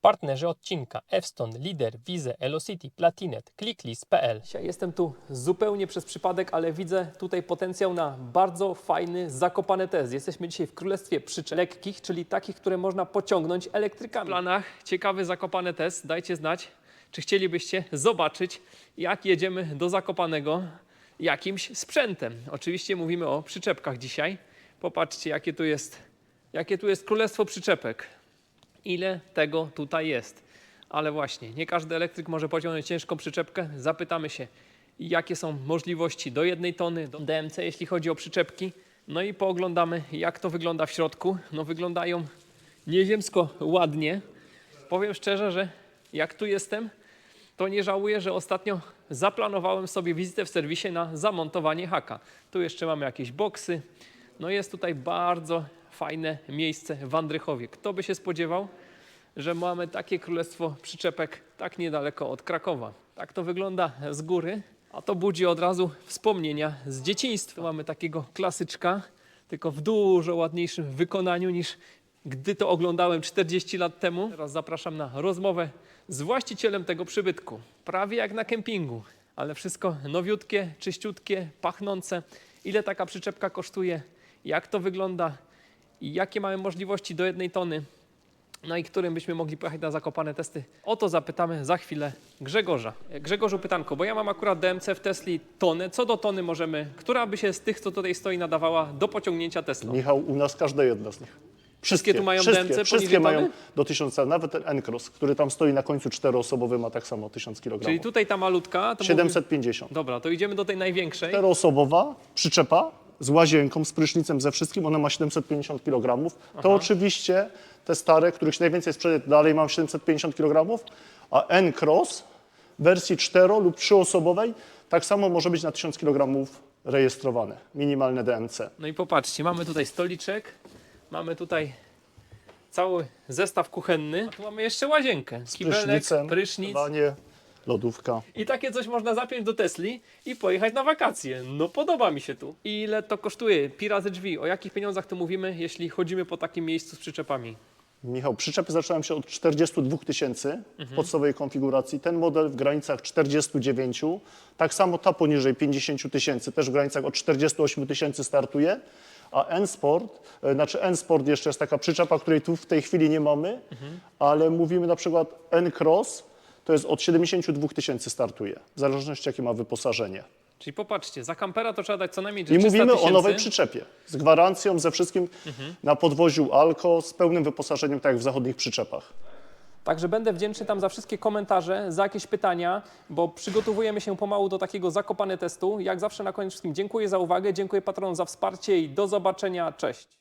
Partnerzy odcinka Fstone, Lider, Wize, Elocity, Platinet, Clicklist.pl. Dzisiaj jestem tu zupełnie przez przypadek, ale widzę tutaj potencjał na bardzo fajny, zakopany test. Jesteśmy dzisiaj w królestwie przyczep lekkich, czyli takich, które można pociągnąć elektrykami. W planach ciekawy zakopany test. Dajcie znać, czy chcielibyście zobaczyć, jak jedziemy do Zakopanego jakimś sprzętem. Oczywiście mówimy o przyczepkach dzisiaj. Popatrzcie, jakie tu jest, jakie tu jest królestwo przyczepek ile tego tutaj jest. Ale właśnie, nie każdy elektryk może pociągnąć ciężką przyczepkę. Zapytamy się, jakie są możliwości do jednej tony, do DMC, jeśli chodzi o przyczepki. No i pooglądamy, jak to wygląda w środku. No wyglądają nieziemsko ładnie. Powiem szczerze, że jak tu jestem, to nie żałuję, że ostatnio zaplanowałem sobie wizytę w serwisie na zamontowanie haka. Tu jeszcze mamy jakieś boksy. No jest tutaj bardzo fajne miejsce w Andrychowie. Kto by się spodziewał, że mamy takie królestwo przyczepek tak niedaleko od Krakowa. Tak to wygląda z góry, a to budzi od razu wspomnienia z dzieciństwa. Mamy takiego klasyczka, tylko w dużo ładniejszym wykonaniu niż gdy to oglądałem 40 lat temu. Teraz zapraszam na rozmowę z właścicielem tego przybytku. Prawie jak na kempingu, ale wszystko nowiutkie, czyściutkie, pachnące. Ile taka przyczepka kosztuje? Jak to wygląda? I jakie mamy możliwości do jednej tony? No i którym byśmy mogli pojechać na zakopane testy? O to zapytamy za chwilę Grzegorza. Grzegorzu pytanko, bo ja mam akurat DMC w Tesli tonę. Co do tony możemy, która by się z tych, co tutaj stoi, nadawała do pociągnięcia Teslą? Michał, u nas każda jedna z nich. Wszystkie tu mają wszystkie, DMC Wszystkie tony? mają do 1000, nawet ten N-Cross, który tam stoi na końcu czteroosobowy, ma tak samo 1000 kg. Czyli tutaj ta malutka. To 750. Mówi... Dobra, to idziemy do tej największej. Czteroosobowa przyczepa z łazienką, z prysznicem, ze wszystkim, ona ma 750 kg. To oczywiście te stare, których się najwięcej sprzedaje, dalej mam 750 kg, a N-Cross w wersji cztero lub trzyosobowej tak samo może być na 1000 kg rejestrowane, minimalne DMC. No i popatrzcie, mamy tutaj stoliczek, mamy tutaj cały zestaw kuchenny, a tu mamy jeszcze łazienkę. Z Kibelek, prysznicem, prysznic. wanie, lodówka. I takie coś można zapiąć do Tesli i pojechać na wakacje. No podoba mi się tu. Ile to kosztuje? Pi razy drzwi. O jakich pieniądzach tu mówimy, jeśli chodzimy po takim miejscu z przyczepami? Michał, przyczepy zaczynają się od 42 tysięcy Mhm. w podstawowej konfiguracji. Ten model w granicach 49. Tak samo ta poniżej 50 tysięcy, też w granicach od 48 tysięcy startuje. A N-Sport, e, znaczy N-Sport jeszcze jest taka przyczepa, której tu w tej chwili nie mamy, Mhm. ale mówimy na przykład N-Cross, to jest od 72 tysięcy startuje, w zależności jakie ma wyposażenie. Czyli popatrzcie, za kampera to trzeba dać co najmniej I 300 mówimy o tysięcy. nowej przyczepie, z gwarancją, ze wszystkim na podwoziu Alko, z pełnym wyposażeniem, tak jak w zachodnich przyczepach. Także będę wdzięczny tam za wszystkie komentarze, za jakieś pytania, bo przygotowujemy się pomału do takiego zakopane testu. Jak zawsze na koniec wszystkim dziękuję za uwagę, dziękuję patronom za wsparcie i do zobaczenia. Cześć.